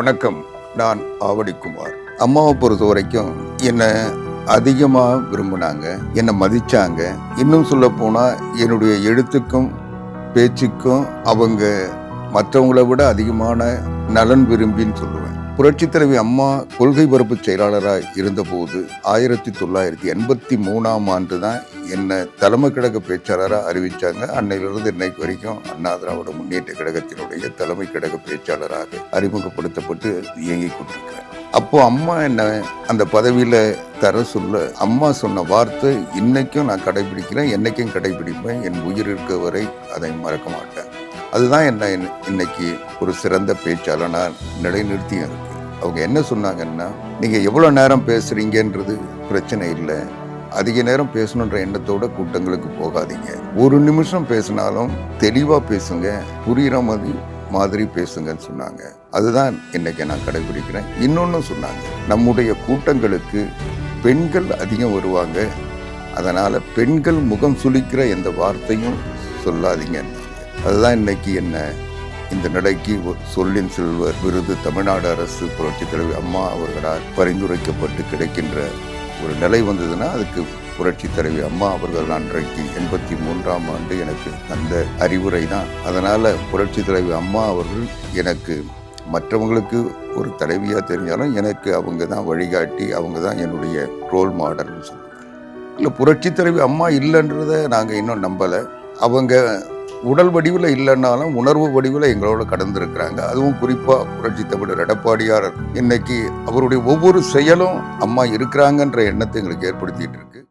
வணக்கம். நான் ஆவடிக்குமார். அம்மாவை பொறுத்த வரைக்கும் என்னை அதிகமாக விரும்பினாங்க என்னை மதித்தாங்க இன்னும் சொல்ல போனால் என்னுடைய எழுத்துக்கும் பேச்சுக்கும் அவங்க மற்றவங்களை விட அதிகமான நலன் விரும்பின்னு சொல்லுவேன். புரட்சித் தலைவி அம்மா கொள்கை பரப்பு செயலாளராக இருந்தபோது ஆயிரத்தி தொள்ளாயிரத்தி எண்பத்தி மூணாம் ஆண்டு தான் என்னை தலைமை கழக பேச்சாளராக அறிவித்தாங்க அன்னையிலிருந்து இன்னைக்கு வரைக்கும் அண்ணா திராவிட முன்னேற்ற கழகத்தினுடைய தலைமை கழக பேச்சாளராக அறிமுகப்படுத்தப்பட்டு இயங்கிக் கொண்டிருக்கிறேன் அப்போ அம்மா என்ன அந்த பதவியில் தர சொல்ல அம்மா சொன்ன வார்த்தை இன்னைக்கும் நான் கடைபிடிக்கிறேன் என்னைக்கும் கடைபிடிப்பேன் என் உயிர் இருக்க வரை அதை மறக்க மாட்டேன். அதுதான் என்ன இன்னைக்கு ஒரு சிறந்த பேச்சாளனாக நிலைநிறுத்தி இருக்கு. அவங்க என்ன சொன்னாங்கன்னா நீங்கள் எவ்வளோ நேரம் பேசுகிறீங்கன்றது பிரச்சனை இல்லை. அதிக நேரம் பேசணுன்ற எண்ணத்தோட கூட்டங்களுக்கு போகாதீங்க. ஒரு நிமிஷம் பேசினாலும் தெளிவாக பேசுங்க புரிகிற மாதிரி மாதிரி பேசுங்கன்னு சொன்னாங்க. அதுதான் இன்னைக்கு நான் கடைபிடிக்கிறேன். இன்னொன்னு சொன்னாங்க நம்முடைய கூட்டங்களுக்கு பெண்கள் அதிகம் வருவாங்க. அதனால பெண்கள் முகம் சுளிக்கிற எந்த வார்த்தையும் சொல்லாதீங்க அதுதான் இன்னைக்கு என்ன இந்த நிலைக்கு சொல்லின் செல்வர் விருது தமிழ்நாடு அரசு புரட்சித் தலைவி அம்மா அவர்களால் பரிந்துரைக்கப்பட்டு கிடைக்கின்ற ஒரு நிலை வந்ததுன்னா அதுக்கு புரட்சித் தலைவி அம்மா அவர்கள் அன்றைக்கு எண்பத்தி மூன்றாம் ஆண்டு எனக்கு தந்த அறிவுரை தான். அதனால் புரட்சித் தலைவி அம்மா அவர்கள் எனக்கு மற்றவங்களுக்கு ஒரு தலைவியாக தெரிஞ்சாலும் எனக்கு அவங்க தான் வழிகாட்டி அவங்க தான் என்னுடைய ரோல் மாடல்னு சொல்லுவாங்க. இல்லை புரட்சித் தலைவி அம்மா இல்லைன்றதை நாங்கள் இன்னும் நம்பலை. அவங்க உடல் வடிவில் இல்லைன்னாலும் உணர்வு வடிவில் எங்களோட கடந்திருக்கிறாங்க. அதுவும் குறிப்பாக புரட்சி தமிழர் எடப்பாடியார். இன்னைக்கு அவருடைய ஒவ்வொரு செயலும் அம்மா இருக்கிறாங்கன்ற எண்ணத்தை எங்களுக்கு ஏற்படுத்திட்டு இருக்கு.